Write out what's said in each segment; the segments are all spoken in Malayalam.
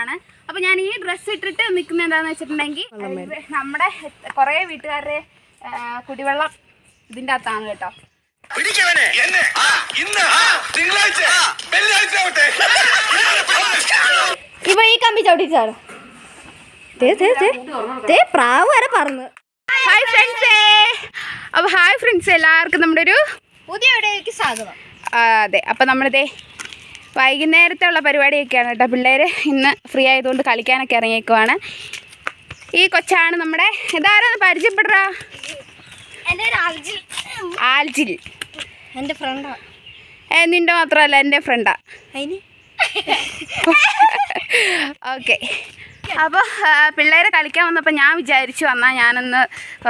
സെറ്റാണ് അപ്പോൾ ഞാൻ ഈ ഡ്രസ്സ് ഇട്ടിട്ട് നിൽക്കുന്നത് എന്താണെന്ന് വെച്ചിട്ടുണ്ടെങ്കിൽ നമ്മുടെ കുറേ വീട്ടുകാരുടെ കുടിവെള്ളം ഇതിന്റെ അകത്താണ് കേട്ടോ. ഇപ്പൊ ഈ കമ്പി ചവിട്ടിച്ചാണ് പ്രാവ് വരെ പറന്ന്. ഹായ് ഫ്രണ്ട്സേ അപ്പൊ ഹായ് ഫ്രണ്ട്സ് എല്ലാവർക്കും നമ്മുടെ ഒരു പുതിയ സ്വാഗതം. അതെ. അപ്പൊ നമ്മളിതേ വൈകുന്നേരത്തെ ഉള്ള പരിപാടിയൊക്കെയാണ് കേട്ടോ. പിള്ളേർ ഇന്ന് ഫ്രീ ആയതുകൊണ്ട് കളിക്കാനൊക്കെ ഇറങ്ങിയേക്കുവാണ്. ഈ കൊച്ചാണ് നമ്മുടെ ഇതാരോ പരിചയപ്പെടാ എന്റെ ഒരു ആൽജിൽ. എന്റെ ഫ്രണ്ടാ. ഏ, നിന്റെ മാത്രമല്ല എന്റെ ഫ്രണ്ടാ. ഓക്കെ. അപ്പോൾ പിള്ളേർ കളിക്കാൻ വന്നപ്പോൾ ഞാൻ വിചാരിച്ചു വന്നാൽ ഞാനൊന്ന്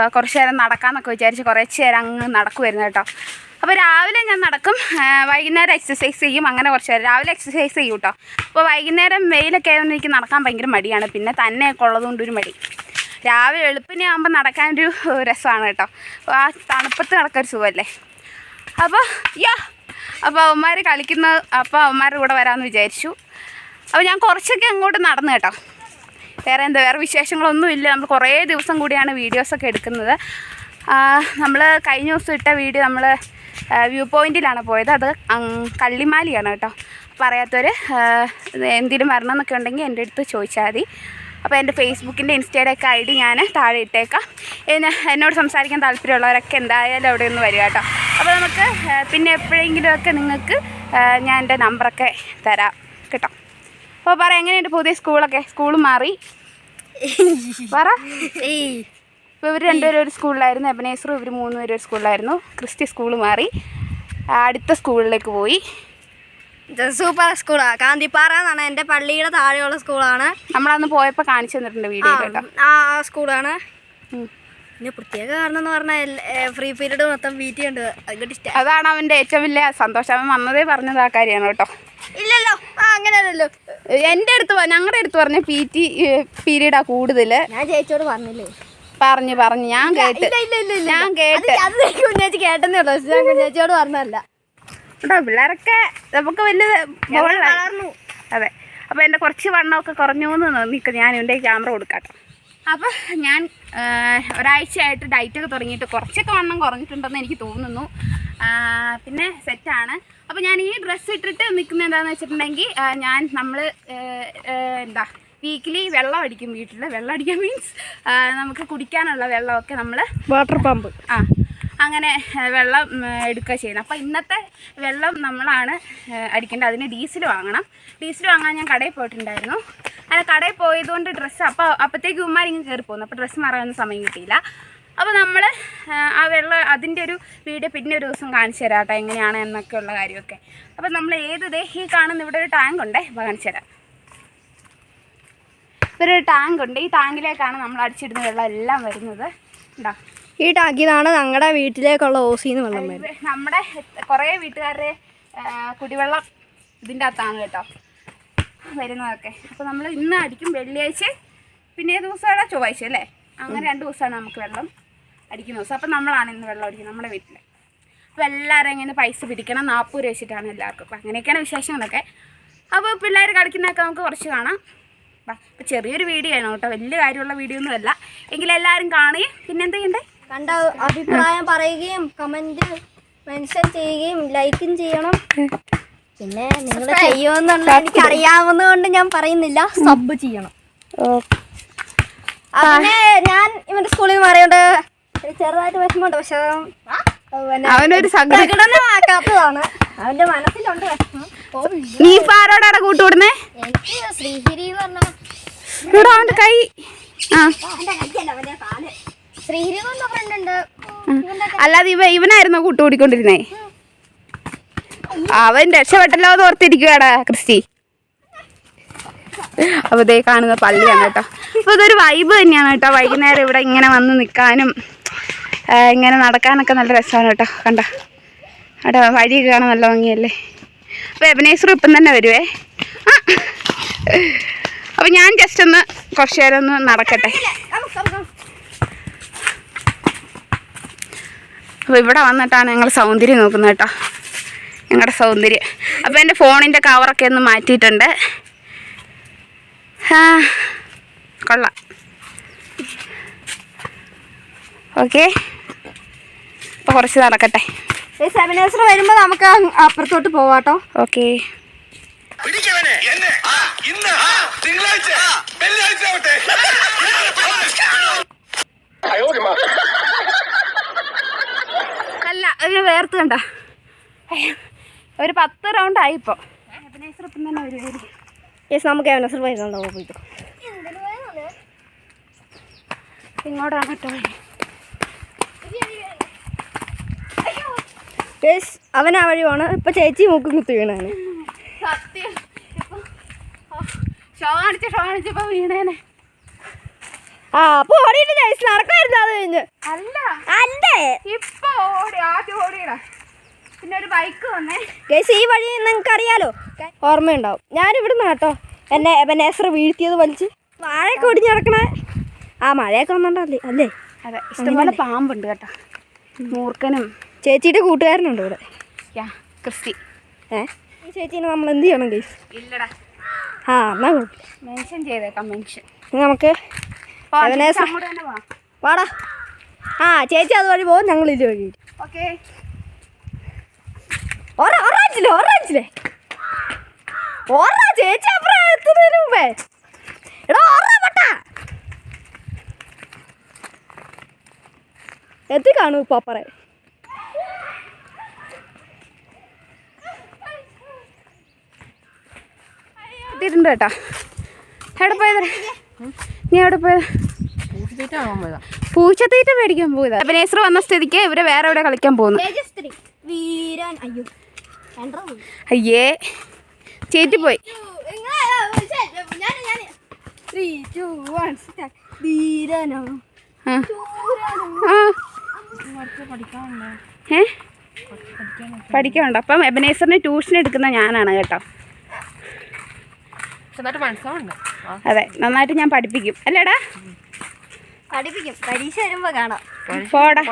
കുറച്ച് നേരം നടക്കാമെന്നൊക്കെ വിചാരിച്ച് കുറച്ച് നേരം അങ്ങ് നടക്കുമായിരുന്നു കേട്ടോ. അപ്പോൾ രാവിലെ ഞാൻ നടക്കും. വൈകുന്നേരം എക്സസൈസ് ചെയ്യും. അങ്ങനെ കുറച്ച് നേരം. രാവിലെ എക്സസൈസ് ചെയ്യും കേട്ടോ അപ്പോൾ വൈകുന്നേരം വെയിലൊക്കെ ആയതുകൊണ്ട് എനിക്ക് നടക്കാൻ ഭയങ്കര മടിയാണ്. പിന്നെ തന്നെയൊക്കെ ഉള്ളതുകൊണ്ട് ഒരു മടി. രാവിലെ എളുപ്പിനെ ആകുമ്പോൾ നടക്കാനൊരു രസമാണ് കേട്ടോ. അപ്പോൾ ആ തണുപ്പത്ത് നടക്കാൻ ഒരു സുഖമല്ലേ അപ്പോൾ യാ. അപ്പോൾ അവന്മാർ കളിക്കുന്ന. അപ്പോൾ അവന്മാരുടെ കൂടെ വരാമെന്ന് വിചാരിച്ചു. അപ്പോൾ ഞാൻ കുറച്ചൊക്കെ അങ്ങോട്ട് നടന്നു കേട്ടോ. വേറെ എന്താ വേറെ വിശേഷങ്ങളൊന്നുമില്ല നമ്മൾ കുറേ ദിവസം കൂടിയാണ് വീഡിയോസൊക്കെ എടുക്കുന്നത്. നമ്മൾ കഴിഞ്ഞ ദിവസം ഇട്ട വീഡിയോ നമ്മൾ വ്യൂ പോയിന്റിലാണ് പോയത്. അത് കള്ളിമാലിയാണ് കേട്ടോ. പറയാത്തൊരു എന്തിനും വരണം എന്നൊക്കെ ഉണ്ടെങ്കിൽ എന്റെ അടുത്ത് ചോദിച്ചാൽ മതി. അപ്പോൾ എന്റെ ഫേസ്ബുക്കിന്റെ ഇൻസ്റ്റയുടെ ഒക്കെ ഐ ഡി ഞാൻ താഴെ ഇട്ടേക്കാം. എന്നോട് സംസാരിക്കാൻ താല്പര്യമുള്ളവരൊക്കെ എന്തായാലും അവിടെ ഒന്ന് വരിക കേട്ടോ. അപ്പോൾ നമുക്ക് പിന്നെ എപ്പോഴെങ്കിലുമൊക്കെ നിങ്ങൾക്ക് ഞാൻ എന്റെ നമ്പറൊക്കെ തരാം കേട്ടോ. അപ്പോൾ പറ എങ്ങനെയുണ്ട് പുതിയ സ്കൂളൊക്കെ? സ്കൂൾ മാറി. പറ. ഇപ്പോൾ ഇവർ രണ്ടുപേരും ഒരു സ്കൂളിലായിരുന്നു. എബനേസറും ഇവർ മൂന്ന് പേരും ഒരു സ്കൂളിലായിരുന്നു. ക്രിസ്റ്റി സ്കൂൾ മാറി. അടുത്ത സ്കൂളിലേക്ക് പോയി. ഇത് സൂപ്പർ സ്കൂളാണ് കാന്തിപ്പാറ എന്നാണ് എന്റെ പള്ളിയുടെ താഴെയുള്ള സ്കൂളാണ്. നമ്മളന്ന് പോയപ്പോൾ കാണിച്ചു തന്നിട്ടുണ്ട് വീഡിയോ കേട്ടോ. ആ സ്കൂളാണ്. പിന്നെ പ്രത്യേക കാരണം എന്ന് പറഞ്ഞാൽ ഫ്രീ പീരീഡ് മൊത്തം വീറ്റ് ഉണ്ട് അതുകൊണ്ട് ഇഷ്ടം അതാണ് അവന്റെ ഏറ്റവും വലിയ സന്തോഷം. അവൻ വന്നതേ പറഞ്ഞത് ആ കാര്യമാണ് കേട്ടോ. ഇല്ലല്ലോ. ആ അങ്ങനെയല്ലല്ലോ. എന്റെ അടുത്ത് ഞങ്ങളുടെ അടുത്ത് പറഞ്ഞ പി ടി പീരീഡാണ് കൂടുതൽ ഞാൻ ചേച്ചിയോട് പറഞ്ഞില്ലേ? പറഞ്ഞു പറഞ്ഞു ഞാൻ കേട്ട്. ഞാൻ കേട്ട്. കുഞ്ഞാച്ചി കേട്ടെന്നേ ഉള്ളൂ. ഞാൻ കുഞ്ഞാച്ചിയോട് പറഞ്ഞല്ല കേട്ടോ പിള്ളേരൊക്കെ നമുക്ക് വലിയ അതെ. അപ്പോൾ എന്റെ കുറച്ച് വണ്ണമൊക്കെ കുറഞ്ഞു എന്ന് ഞാൻ എന്റെ ക്യാമറ കൊടുക്കാട്ടോ. അപ്പോൾ ഞാൻ ഒരാഴ്ചയായിട്ട് ഡയറ്റ് ഒക്കെ തുടങ്ങിയിട്ട് കുറച്ചൊക്കെ വണ്ണം കുറഞ്ഞിട്ടുണ്ടെന്ന് എനിക്ക് തോന്നുന്നു. പിന്നെ പിന്നെ സെറ്റാണ്. അപ്പോൾ ഞാൻ ഈ ഡ്രസ്സ് ഇട്ടിട്ട് നിൽക്കുന്ന എന്താണെന്ന് വെച്ചിട്ടുണ്ടെങ്കിൽ ഞാൻ നമ്മൾ എന്താ വീക്കിലി വെള്ളം അടിക്കും വീട്ടിൽ വെള്ളം അടിക്കാൻ മീൻസ് നമുക്ക് കുടിക്കാനുള്ള വെള്ളമൊക്കെ നമ്മൾ വാട്ടർ പമ്പ് ആ അങ്ങനെ വെള്ളം എടുക്കുക ചെയ്യുന്നത് അപ്പോൾ ഇന്നത്തെ വെള്ളം നമ്മളാണ് അടിക്കേണ്ടത്. അതിന് ഡീസൽ വാങ്ങണം. ഡീസൽ വാങ്ങാൻ ഞാൻ കടയിൽ പോയിട്ടുണ്ടായിരുന്നു. അങ്ങനെ കടയിൽ പോയതുകൊണ്ട് ഡ്രസ്സ് അപ്പോൾ അപ്പോഴത്തേക്ക് ഉമ്മാരിങ്ങ് കയറി പോകുന്നു അപ്പോൾ ഡ്രസ്സ് മാറാനൊന്നും സമയം കിട്ടിയില്ല. അപ്പോൾ നമ്മൾ ആ വെള്ളം അതിന്റെ ഒരു വീഡിയോ പിന്നെ ഒരു ദിവസം കാണിച്ചു തരാം കേട്ടോ എങ്ങനെയാണ് എന്നൊക്കെയുള്ള കാര്യമൊക്കെ. അപ്പോൾ നമ്മൾ ഏത് ദേഹി ഈ കാണുന്ന ഇവിടെ ഒരു ടാങ്ക് ഉണ്ടേ അപ്പോൾ കാണിച്ചു തരാം. ഇവിടെ ഒരു ടാങ്ക് ഉണ്ട്. ഈ ടാങ്കിലേക്കാണ് നമ്മൾ അടിച്ചിടുന്ന വെള്ളം എല്ലാം വരുന്നത്. ഉണ്ടോ ഈ ടാങ്കിലാണ് ഞങ്ങളുടെ വീട്ടിലേക്കുള്ള ഓസിന്ന് വെള്ളം വരുന്നത്. നമ്മുടെ കുറേ വീട്ടുകാരുടെ കുടിവെള്ളം ഇതിന്റെ അകത്താണ് കേട്ടോ വരുന്നതൊക്കെ. അപ്പോൾ നമ്മൾ ഇന്ന് അടിക്കും വെള്ളിയാഴ്ച പിന്നെ ഏത് ദിവസമാണ് ചൊവ്വാഴ്ച അല്ലേ? അങ്ങനെ രണ്ട് ദിവസമാണ് നമുക്ക് വെള്ളം അടിക്കുന്ന ദിവസം. അപ്പോൾ നമ്മളാണ് ഇന്ന് വെള്ളം അടിക്കുന്നത് നമ്മുടെ വീട്ടിൽ അപ്പോൾ എല്ലാവരും ഇങ്ങനെ പൈസ പിടിക്കണം നാൽപ്പത് രൂപ വെച്ചിട്ടാണ് എല്ലാവർക്കും. അപ്പോൾ അങ്ങനെയൊക്കെയാണ് വിശേഷങ്ങളൊക്കെ. അപ്പോൾ പിള്ളേർ കളിക്കുന്നതൊക്കെ നമുക്ക് കുറച്ച് കാണാം. അപ്പോൾ ചെറിയൊരു വീഡിയോ ആണ് കേട്ടോ. വലിയ കാര്യമുള്ള വീഡിയോ ഒന്നും അല്ല. എങ്കിലും എല്ലാവരും കാണുകയും പിന്നെ എന്ത് ചെയ്യണ്ടേ? കണ്ട അഭിപ്രായം പറയുകയും കമന്റ് മെൻഷൻ ചെയ്യുകയും ലൈക്കും ചെയ്യണം. പിന്നെ നിങ്ങൾ ചെയ്യുമെന്നുള്ള എനിക്ക് അറിയാവുന്നതുകൊണ്ട് ഞാൻ പറയുന്നില്ല. സബ് ചെയ്യണം. അങ്ങനെ പിന്നെ ഞാൻ ഇവന്റെ സ്കൂളിൽ ഒരു ചെറുതായിട്ട് വിഷമമുണ്ട്. പക്ഷെ അവനൊരു പ്രകടനമാക്കാത്തതാണ്. അവന്റെ മനസ്സിലുണ്ട് വിഷമം. നീ ഇപ്പം ആരോടാണ് കൂട്ടുകൂടുന്നേ? ഇവിടെ അവന്റെ കൈ. ആ. അല്ലാതെ ഇവ ഇവനായിരുന്നോ കൂട്ടുകൂടിക്കൊണ്ടിരുന്നേ? അവൻ രക്ഷപ്പെട്ടല്ലോ എന്ന് ഓർത്തിരിക്കുവാടാ ക്രിസ്റ്റി. അപ്പോൾ ഇതേ കാണുന്ന പള്ളിയാണ് കേട്ടോ. അപ്പോൾ ഇതൊരു വൈബ് തന്നെയാണ് കേട്ടോ. വൈകുന്നേരം ഇവിടെ ഇങ്ങനെ വന്ന് നിൽക്കാനും ഇങ്ങനെ നടക്കാനൊക്കെ നല്ല രസമാണ് കേട്ടോ. കണ്ട? അവിടെ വഴിയൊക്കെ കാണാൻ നല്ല ഭംഗിയല്ലേ? അപ്പോൾ ഇപ്പം തന്നെ വരുവേ. ആ. അപ്പോൾ ഞാൻ ജസ്റ്റ് ഒന്ന് കുറച്ച് നേരം ഒന്ന് നടക്കട്ടെ. അപ്പോൾ ഇവിടെ വന്നിട്ടാണ് ഞങ്ങൾ സൗന്ദര്യം നോക്കുന്നത് കേട്ടോ. ഞങ്ങളുടെ സൗന്ദര്യം. അപ്പോൾ എന്റെ ഫോണിന്റെ കവറൊക്കെ ഒന്ന് മാറ്റിയിട്ടുണ്ട്. കൊള്ളാം. ഓക്കെ. അപ്പോൾ കുറച്ച് നടക്കട്ടെ. സെവനേഴ്സർ വരുമ്പോ നമുക്ക് അങ്ങ് അപ്പുറത്തോട്ട് പോവാട്ടോ. ഓക്കെ. അല്ല അതിന് വേർത്ത് കണ്ട ഒരു പത്ത് റൗണ്ട് ആയി ഇപ്പോൾ ഇപ്പം. യെസ് നമുക്ക് എവനസർ വരുന്നുണ്ടോ പോയിട്ട് ഇങ്ങോട്ടാണ് കേട്ടോ യെസ് അവൻ ആ വഴി പോണ് ഇപ്പൊ ചേച്ചി മൂക്കും കുത്തി വീണാണ് സത്യം. ഇപ്പൊ ഷോ കാണിച്ച് ഷോ കാണിച്ചപ്പോ വീണേനെ. ആ അപ്പൊ ഓടിയിട്ട് ചേച്ചി നടക്കായിരുന്നു അത് കഴിഞ്ഞ്. അല്ല. അല്ലേ? ഇപ്പൊ ഓടി ആദ്യം ഓടിയടാ. പിന്നെ ഒരു ബൈക്ക് വന്നേ. ഗേസ് ഈ വഴി നിങ്ങൾക്ക് അറിയാലോ ഓർമ്മയുണ്ടാവും. ഞാൻ ഇവിടുന്ന് കേട്ടോ എന്നെ എബനേസർ വീഴ്ത്തിയത് വലിച്ച്. വാഴയൊക്കെ ഒടിഞ്ഞ് നടക്കണേ. ആ മഴയൊക്കെ വന്നിട്ടല്ലേ അല്ലേ? അതെ ഇഷ്ടംപോലെ പാമ്പുണ്ട് കേട്ടോ. മൂർക്കനും ചേച്ചിയുടെ കൂട്ടുകാരനുണ്ട് ഇവിടെ. Yeah Christy. ഏ? ഈ ചേച്ചീനെ നമ്മൾ എന്ത് ചെയ്യണം ഗൈസ് ഇല്ലടാ. ആ എന്നാ കുഴപ്പമില്ല മെൻഷൻ ചെയ്തേക്കാം മെൻഷൻ ഇനി നമുക്ക് പോവാം വാടാ. ആ ചേച്ചി അതുവഴി പോകും ഞങ്ങൾ ഇത് വഴി വരും. ഓക്കെ. ഓറാ ചേച്ചി അപ്പുറം എത്തുന്നതിന് മുമ്പേ. എടാ ഓറാ പട്ട. എത്തി കാണൂ ഇപ്പൊ അപ്പറേ. എത്തിയിട്ടുണ്ട് കേട്ടോ. എവിടെ പോയത്? നീ എവിടെ പോയത്? പൂച്ചത്തീറ്റ മേടിക്കാൻ പോയത്. അഭിനേശ്വർ വന്ന സ്ഥിതിക്ക് ഇവർ വേറെ എവിടെ കളിക്കാൻ പോകുന്നു? അയ്യോ. ചേറ്റി പോയി. പഠിക്കാനുണ്ട്? അപ്പം എബനേസറിന് ട്യൂഷൻ എടുക്കുന്ന ഞാനാണ് കേട്ടോ. അതെ നന്നായിട്ട് ഞാൻ പഠിപ്പിക്കും. അല്ലേടാ? പഠിപ്പിക്കും. പരീക്ഷ വരുമ്പോ കാണാം. പോടാ.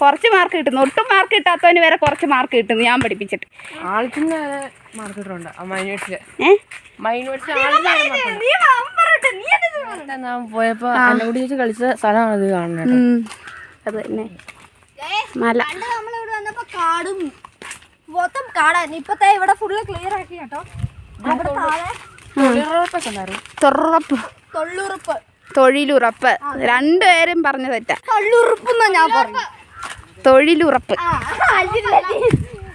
കുറച്ച് മാർക്ക് കിട്ടുന്നു. ഒട്ടും മാർക്ക് കിട്ടാത്തവന് വരെ കുറച്ച് മാർക്ക് കിട്ടുന്നു. ഞാൻ പഠിപ്പിച്ചിട്ട്. പോയപ്പോ കളിച്ച സ്ഥലമാണ് ഇത് കാണുന്നത്. അത് തന്നെ. മല. കാടും മൊത്തം ഇപ്പത്തെ ഇവിടെ ഫുള്ള് ക്ലിയർ ആക്കി കേട്ടോ. തൊള്ളുറുപ്പ് തൊഴിലുറപ്പ്. രണ്ടുപേരും പറഞ്ഞു തെറ്റാ. തൊള്ളുറുപ്പ് എന്നാ ഞാൻ പറഞ്ഞു തൊഴിലുറപ്പ്. ആ, അഞ്ചില്ല.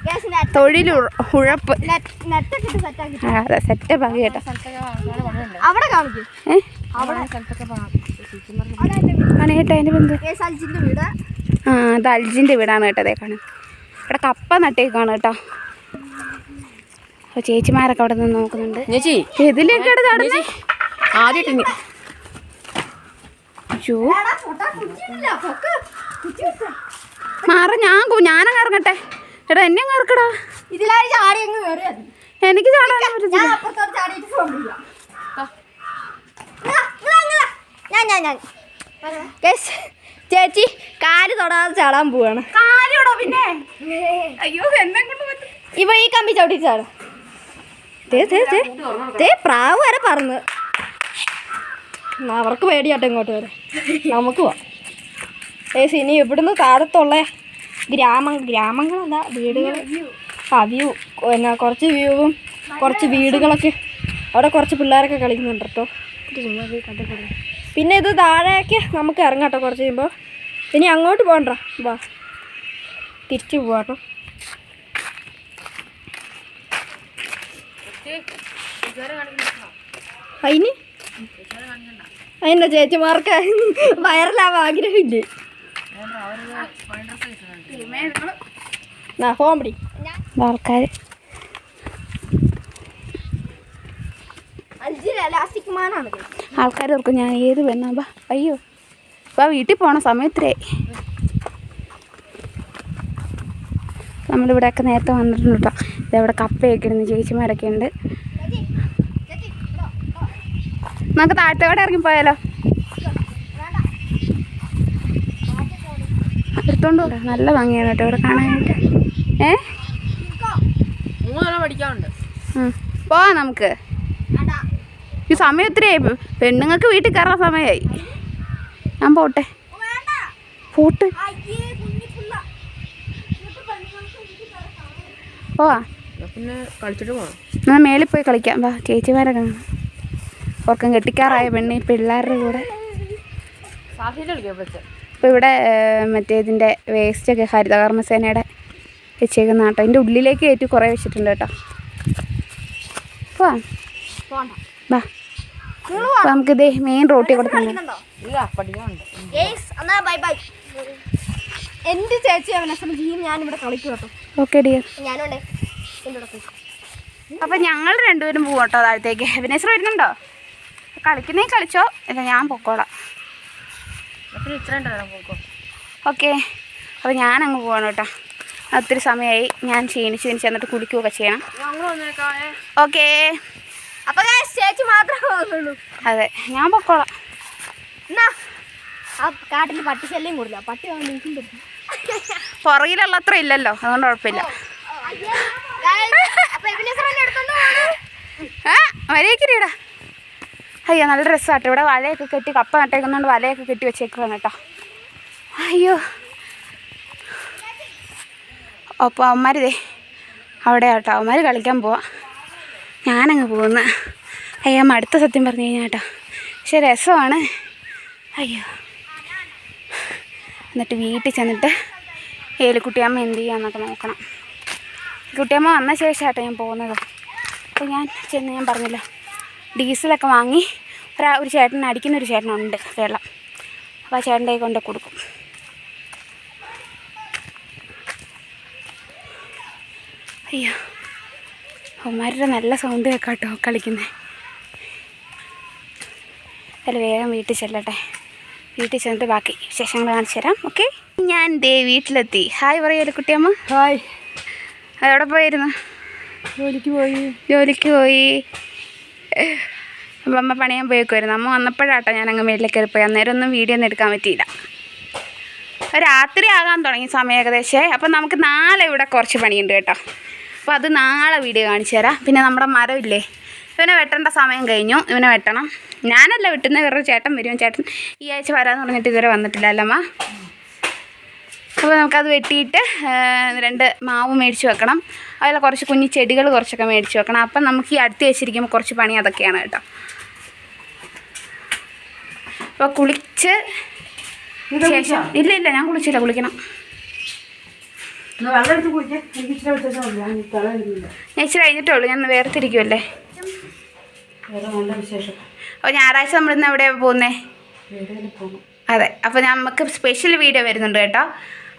Guys, net- തൊഴിലു ഉഴപ്പ്. Net- net ഒക്കെ ഇട്ട് set ആക്കി. അതെ കേട്ടോ. അവിടെ കാണിക്കും. ഏ? ആണ് കേട്ടോ അതിന്റെ ബന്ധു കേസ് അൽജിന്റെ വീട്. ആ ഇത് അൽജിന്റെ വീടാണ് കേട്ടോ അതേ കാണാൻ ഇവിടെ കപ്പ നട്ടേക്കാണ് കേട്ടോ. അപ്പോൾ ചേച്ചിമാരൊക്കെ അവിടെ നിന്ന് നോക്കുന്നുണ്ട്. ചേച്ചി. ഇതിലേക്ക് ഇവിടെ ചാടുന്നേ ആദ്യമായിട്ട് നീ അയ്യോ. എടാ, പൊട്ടാ, കുറ്റിയില്ല, പൊക്ക്. കുറ്റി വെച്ചോ. മാറ ഞാൻ ഞാനും കറങ്ങട്ടെ എടാ എന്നെ കറക്കടാ ഇതിലായി ചാടി അങ്ങ് കയറിയാ മതി. എനിക്ക് ചാടാൻ ചേച്ചി കാൽ തൊടാതെ ചാടാൻ പോവാണ്. കാര്യോടോ പിന്നെ. അയ്യോ എന്നെ ഇവ ഈ കമ്പി ചവിട്ടി ചാടും പ്രാവ് വരെ പറന്ന്. അവർക്ക് പേടിയാട്ടെ ഇങ്ങോട്ട് വരെ നമുക്ക് പോവാം. ഏസ് ഇനി ഇവിടുന്ന് താഴത്തുള്ള ഗ്രാമം ഗ്രാമങ്ങളല്ല വീടുകൾ ആ വ്യൂ എന്നാ കുറച്ച് വ്യൂവും കുറച്ച് വീടുകളൊക്കെ അവിടെ കുറച്ച് പിള്ളേരൊക്കെ കളിക്കുന്നുണ്ട് കേട്ടോ. പിന്നെ ഇത് താഴേക്ക് നമുക്ക് ഇറങ്ങാം കേട്ടോ കുറച്ച് കഴിയുമ്പോൾ ഇനി അങ്ങോട്ട് പോകണ്ട. വാ. തിരിച്ചു പോവാട്ടോ അതിന് അതിന്റെ ചേച്ചിമാർക്ക് വയറിലാവാൻ ആഗ്രഹമില്ലേ? ഫോൺ പിടി. ആൾക്കാർ ആൾക്കാർ ഓർക്കും ഞാൻ ഏത് പെണ്ണാ? അയ്യോ. ഇപ്പം വീട്ടിൽ പോണ സമയത്തിരേ നമ്മളിവിടെയൊക്കെ നേരത്തെ വന്നിട്ടുണ്ട് കേട്ടോ ഇതവിടെ കപ്പയൊക്കെ ഇടുന്ന ചേച്ചിമാരൊക്കെ ഉണ്ട്. നമുക്ക് താഴ്ത്തോടെ ഇറങ്ങി പോയാലോ എടുത്തോണ്ട് നല്ല ഭംഗിയാണ് കേട്ടോ ഇവിടെ കാണാനായിട്ട്. ഏ? ഉം. പോവാം നമുക്ക്. ഈ സമയം ഒത്തിരി ആയി പെണ്ണുങ്ങൾക്ക് വീട്ടിൽ കയറാൻ സമയമായി ഞാൻ പോട്ടെ. പോട്ട്. പോവാ. പിന്നെ കളിച്ചിട്ട് പോവാം എന്നാൽ മേളിൽ പോയി കളിക്കാം. വാ ചേച്ചിമാരൊക്കെ ഓർക്കം കെട്ടിക്കാറായ പെണ്ണി പിള്ളേരുടെ കൂടെ. ഇപ്പം ഇപ്പോൾ ഇവിടെ മറ്റേ ഇതിന്റെ വേസ്റ്റൊക്കെ ഹരിതകർമ്മസേനയുടെ വെച്ചേക്കുന്ന കേട്ടോ അതിന്റെ ഉള്ളിലേക്ക് കയറ്റി കുറേ വെച്ചിട്ടുണ്ട് കേട്ടോ. പോവാം. വാ. അപ്പോൾ നമുക്കിത് മെയിൻ റോട്ടിൽ കൂടെ എന്റെ ചേച്ചി അവനെ ചെയ്യും ഞാനിവിടെ കളിക്കും കേട്ടോ. ഓക്കെ ഡിയർ ഞാനുണ്ടേ. അപ്പോൾ ഞങ്ങൾ രണ്ടുപേരും പോകട്ടോ കേട്ടോ താഴത്തേക്ക്. വിനേശ്വർ വരുന്നുണ്ടോ? കളിക്കുന്നേ കളിച്ചോ. ഇല്ല ഞാൻ പൊക്കോളാം. ഓക്കെ അപ്പോൾ ഞാൻ അങ്ങ് പോവാണ് കേട്ടോ. ഒത്തിരി സമയമായി ഞാൻ ക്ഷീണിച്ച് ക്ഷീണിച്ച് എന്നിട്ട് കുളിക്കുകയൊക്കെ ചെയ്യണം. ഓക്കെ വന്നേക്കാവേ. ഓക്കേ. അപ്പൊ guys, ചേച്ചി മാത്രമേ പോകുന്നുള്ളൂ അതെ ഞാൻ പൊക്കോളാം. എന്നാ ആ കാട്ടിൽ പട്ടി ശല്യം കൂടില്ല. പട്ടി പുറകിലുള്ള അത്ര ഇല്ലല്ലോ. അതുകൊണ്ട് കുഴപ്പമില്ല. വലയൊക്കെ അയ്യോ നല്ല രസമാട്ടോ. ഇവിടെ വലയൊക്കെ കെട്ടി കപ്പ നട്ടേക്കുന്നതുകൊണ്ട് വലയൊക്കെ കെട്ടി വെച്ചേക്കുവാണ് കേട്ടോ. അയ്യോ. അപ്പോൾ അവന്മാരിതേ അവിടെ കേട്ടോ. അവന്മാർ കളിക്കാൻ പോവാം. ഞാനങ്ങ് പോകുന്ന അയ്യോ അടുത്ത സത്യം പറഞ്ഞു കഴിഞ്ഞാൽ കേട്ടോ. പക്ഷെ രസമാണ്. അയ്യോ. എന്നിട്ട് വീട്ടിൽ ചെന്നിട്ട് ഏലിക്കുട്ടിയമ്മ എന്ത് ചെയ്യാമെന്നൊക്കെ നോക്കണം. കുട്ടിയമ്മ വന്ന ശേഷമാട്ടോ ഞാൻ പോകുന്നത്. അപ്പോൾ ഞാൻ ചെന്ന് ഞാൻ പറഞ്ഞല്ലോ. ഡീസലൊക്കെ വാങ്ങി ഒരാ ഒരു ചേട്ടൻ അടിക്കുന്ന ഒരു ചേട്ടനുണ്ട് വെള്ളം. അപ്പോൾ ആ ചേട്ടന്റെ കൊണ്ട് കൊടുക്കും. അയ്യോ അവന്മാരുടെ നല്ല സൗണ്ട് കേട്ടോ കളിക്കുന്നത് അല്ല വേഗം വീട്ടിൽ ചെല്ലട്ടെ. വീട്ടിൽ ചെന്നിട്ട് ബാക്കി വിശേഷങ്ങൾ കാണിച്ചു തരാം ഓക്കെ? ഞാൻ ദേ വീട്ടിലെത്തി. ഹായ് പറയല്ലേ കുട്ടിയമ്മ. ഹായ്. എവിടെ പോയിരുന്നു? ജോലിക്ക് പോയി. ജോലിക്ക് പോയി. അപ്പം അമ്മ പണിയാൻ പോയേക്കുമായിരുന്നു അമ്മ വന്നപ്പോഴാട്ടോ ഞാൻ അങ്ങ് മേളിൽ കയറി പോയി. അന്നേരം ഒന്നും വീഡിയോ ഒന്നും എടുക്കാൻ പറ്റിയില്ല. രാത്രി ആകാൻ തുടങ്ങി സമയം ഏകദേശം. അപ്പം നമുക്ക് നാളെ ഇവിടെ കുറച്ച് പണിയുണ്ട് കേട്ടോ. അപ്പോൾ അത് നാളെ വീഡിയോ കാണിച്ചു തരാം. പിന്നെ നമ്മുടെ മരമില്ലേ ഇവനെ വെട്ടേണ്ട സമയം കഴിഞ്ഞു. ഇവനെ വെട്ടണം. ഞാനല്ല വെട്ടുന്ന വേറൊരു ചേട്ടൻ വരും. ചേട്ടൻ ഈ ആഴ്ച വരാമെന്ന് പറഞ്ഞിട്ട് ഇതുവരെ വന്നിട്ടില്ല അല്ലമ്മ അപ്പോൾ നമുക്കത് വെട്ടിയിട്ട് രണ്ട് മാവ് മേടിച്ച് വെക്കണം. അതിൽ കുറച്ച് കുഞ്ഞു ചെടികൾ കുറച്ചൊക്കെ മേടിച്ച് വെക്കണം. അപ്പം നമുക്ക് ഈ അടുത്ത് വെച്ചിരിക്കുമ്പോൾ കുറച്ച് പണി അതൊക്കെയാണ് കേട്ടോ. അപ്പോൾ കുളിച്ച് ശേഷം ഇല്ല ഇല്ല ഞാൻ കുളിച്ചില്ല കുളിക്കണം. ഞാൻ ഇച്ചിരി കഴിഞ്ഞിട്ടേ ഉള്ളൂ. ഞാൻ വേർതിരിക്കുമല്ലേ വിശേഷം. അപ്പോൾ ഞായറാഴ്ച നമ്മളിന്ന് എവിടെയാണ് പോകുന്നത് അതെ. അപ്പോൾ നമുക്ക് സ്പെഷ്യൽ വീഡിയോ വരുന്നുണ്ട് കേട്ടോ.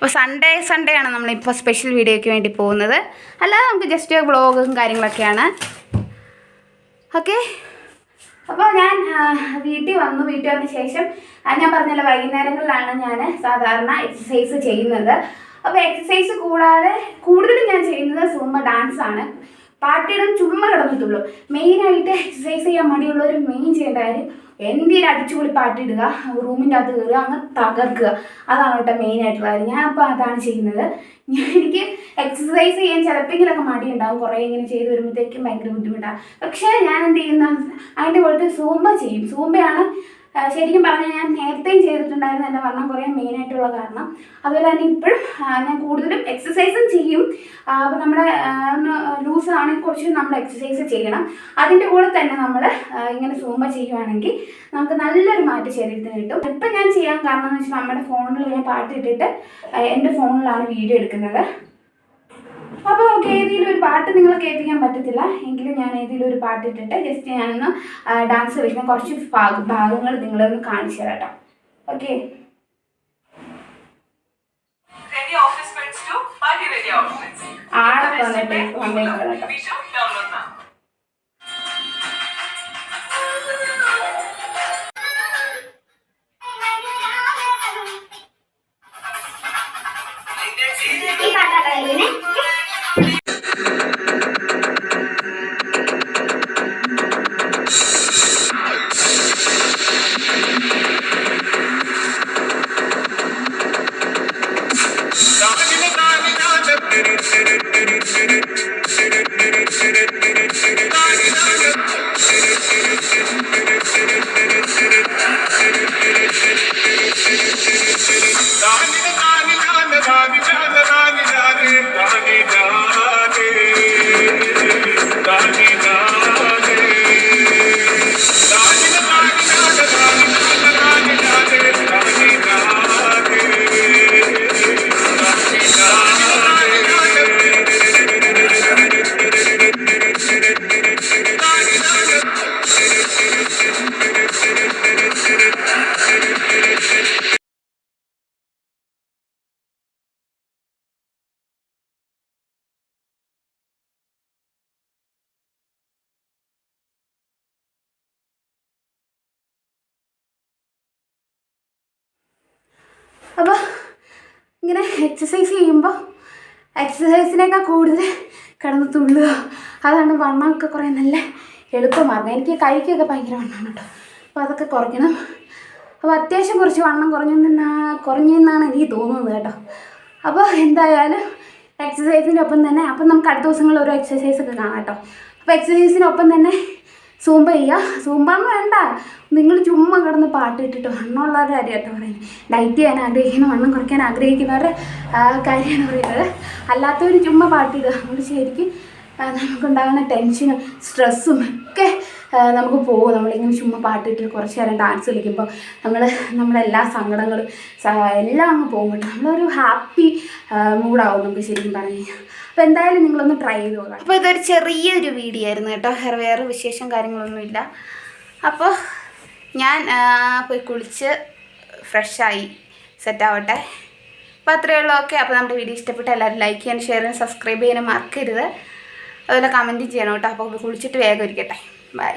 അപ്പോൾ സൺഡേ സൺഡേ ആണ് നമ്മളിപ്പോൾ സ്പെഷ്യൽ വീഡിയോയ്ക്ക് വേണ്ടി പോകുന്നത്. അല്ലാതെ നമുക്ക് ജസ്റ്റ് വ്ളോഗും കാര്യങ്ങളൊക്കെയാണ്. ഓക്കെ അപ്പോൾ ഞാൻ വീട്ടിൽ വന്നു വീട്ടിൽ വന്ന ശേഷം ഞാൻ പറഞ്ഞല്ലോ വൈകുന്നേരങ്ങളിലാണ് ഞാൻ സാധാരണ എക്സസൈസ് ചെയ്യുന്നത്. അപ്പോൾ എക്സസൈസ് കൂടാതെ കൂടുതലും ഞാൻ ചെയ്യുന്നത് സൂമ്പ ഡാൻസ് ആണ്. പാട്ടിടും ചുമ്മാ കിടന്നിട്ടുള്ളൂ മെയിനായിട്ട് എക്സസൈസ് ചെയ്യാൻ മടിയുള്ളവർ മെയിൻ ചെയ്യേണ്ട കാര്യം എന്തെങ്കിലും അടിച്ചുപൊളി പാട്ടിടുക റൂമിന്റെ അകത്ത് കയറുക അങ്ങ് തകർക്കുക. അതാണ് കേട്ടോ മെയിൻ ആയിട്ടുള്ളത് കാര്യം. ഞാൻ അപ്പോൾ അതാണ് ചെയ്യുന്നത്. ഞാൻ എനിക്ക് എക്സസൈസ് ചെയ്യാൻ ചിലപ്പോഴെങ്കിലൊക്കെ മടിയുണ്ടാവും. കുറേ ഇങ്ങനെ ചെയ്ത് വരുമ്പോഴത്തേക്കും ഭയങ്കര ബുദ്ധിമുട്ടാണ് പക്ഷേ ഞാൻ എന്ത് ചെയ്യുന്ന അതിന്റെ പോലത്തെ സൂമ്പ ചെയ്യും. സൂമ്പയാണ് ശരിക്കും പറഞ്ഞാൽ ഞാൻ നേരത്തെയും ചെയ്തിട്ടുണ്ടായിരുന്നു എന്റെ വണ്ണം കുറയാൻ മെയിനായിട്ടുള്ള കാരണം. അതുപോലെ തന്നെ ഇപ്പോഴും ഞാൻ കൂടുതലും എക്സസൈസും ചെയ്യും. അപ്പോൾ നമ്മുടെ ഒന്ന് ലൂസ് ആണെങ്കിൽ കുറച്ച് നമ്മൾ എക്സസൈസ് ചെയ്യണം. അതിന്റെ കൂടെ തന്നെ നമ്മൾ ഇങ്ങനെ സൂമ്പ ചെയ്യുവാണെങ്കിൽ നമുക്ക് നല്ലൊരു മാറ്റം ശരീരത്തിന് കിട്ടും. ഇപ്പം ഞാൻ ചെയ്യാൻ കാരണം എന്ന് വെച്ചാൽ നമ്മുടെ ഫോണിൽ ഞാൻ പാട്ടിട്ടിട്ട് എന്റെ ഫോണിലാണ് വീഡിയോ എടുക്കുന്നത്. അപ്പോൾ നമുക്ക് ഏതെങ്കിലും ഒരു പാട്ട് നിങ്ങളെ കേൾപ്പിക്കാൻ പറ്റത്തില്ല. എങ്കിലും ഞാൻ ഏതെങ്കിലും ഒരു പാട്ട് ഇട്ടിട്ട് ജസ്റ്റ് ഞാനൊന്ന് ഡാൻസ് കളിക്കുന്ന കുറച്ച് ഭാഗങ്ങൾ നിങ്ങളൊന്ന് കാണിച്ചു തരാം കേട്ടോ ഓക്കെ. ആളൊക്കെ വന്നിട്ട് വന്നേക്കാം കേട്ടോ ഇങ്ങനെ എക്സസൈസ് ചെയ്യുമ്പോൾ എക്സസൈസിനേക്കാൾ കൂടുതൽ കിടന്ന് തുള്ളുക. അതാണ് വണ്ണമൊക്കെ കുറേ നല്ല എളുപ്പമാർഗം എനിക്ക് കൈക്കൊക്കെ ഭയങ്കര വണ്ണമാണ് കേട്ടോ. അപ്പോൾ അതൊക്കെ കുറയ്ക്കണം. അപ്പോൾ അത്യാവശ്യം കുറച്ച് വണ്ണം കുറഞ്ഞു നിന്നാ കുറഞ്ഞെന്നാണ് എനിക്ക് തോന്നുന്നത് കേട്ടോ. അപ്പോൾ എന്തായാലും എക്സസൈസിന്റെ ഒപ്പം തന്നെ അപ്പം നമുക്ക് അടുത്ത ദിവസങ്ങളിൽ ഓരോ എക്സസൈസ് ഒക്കെ കാണാം കേട്ടോ. അപ്പോൾ എക്സസൈസിനൊപ്പം തന്നെ സൂമ്പ ചെയ്യുക സൂമ്പ എന്ന് വേണ്ട. നിങ്ങൾ ചുമ്മാ കിടന്ന് പാട്ട് ഇട്ടിട്ട് വണ്ണമുള്ളവരുടെ കാര്യമായിട്ട് പറയുന്നത് ഡയറ്റ് ചെയ്യാൻ ആഗ്രഹിക്കുന്ന വണ്ണം കുറയ്ക്കാൻ ആഗ്രഹിക്കുന്നവരുടെ കാര്യമാണ് പറയുന്നത്. അല്ലാത്തവർ ചുമ്മാ പാട്ടിടുക നമ്മൾ ശരിക്കും ആ, നമുക്കുണ്ടാകുന്ന ടെൻഷനും സ്ട്രെസ്സും ഒക്കെ നമുക്ക് പോകും. നമ്മളിങ്ങനെ ചുമ്മാ പാട്ടിട്ട് കുറച്ച് നേരം ഡാൻസ് കളിക്കുമ്പോൾ നമ്മൾ നമ്മുടെ എല്ലാ സങ്കടങ്ങളും എല്ലാം അങ്ങ് പോകും കേട്ടോ. നമ്മളൊരു ഹാപ്പി മൂഡാവും നമുക്ക് ശരിക്കും പറഞ്ഞു കഴിഞ്ഞാൽ അപ്പോൾ എന്തായാലും നിങ്ങളൊന്ന് ട്രൈ ചെയ്ത് നോക്കാം. അപ്പോൾ ഇതൊരു ചെറിയൊരു വീഡിയോ ആയിരുന്നു കേട്ടോ. വേറെ വിശേഷം കാര്യങ്ങളൊന്നുമില്ല അപ്പോൾ ഞാൻ പോയി കുളിച്ച് ഫ്രഷായി സെറ്റാവട്ടെ അപ്പോൾ അത്രയേ ഉള്ളൂ. ഓക്കെ അപ്പോൾ നമ്മുടെ വീഡിയോ ഇഷ്ടപ്പെട്ട എല്ലാവരും ലൈക്ക് ചെയ്യാനും ഷെയർ ചെയ്യാനും സബ്സ്ക്രൈബ് ചെയ്യാനും മറക്കരുത്. അതുപോലെ കമന്റ് ചെയ്യണം കേട്ടോ. അപ്പോൾ കുളിച്ചിട്ട് വേഗം ഇരിക്കട്ടെ ബൈ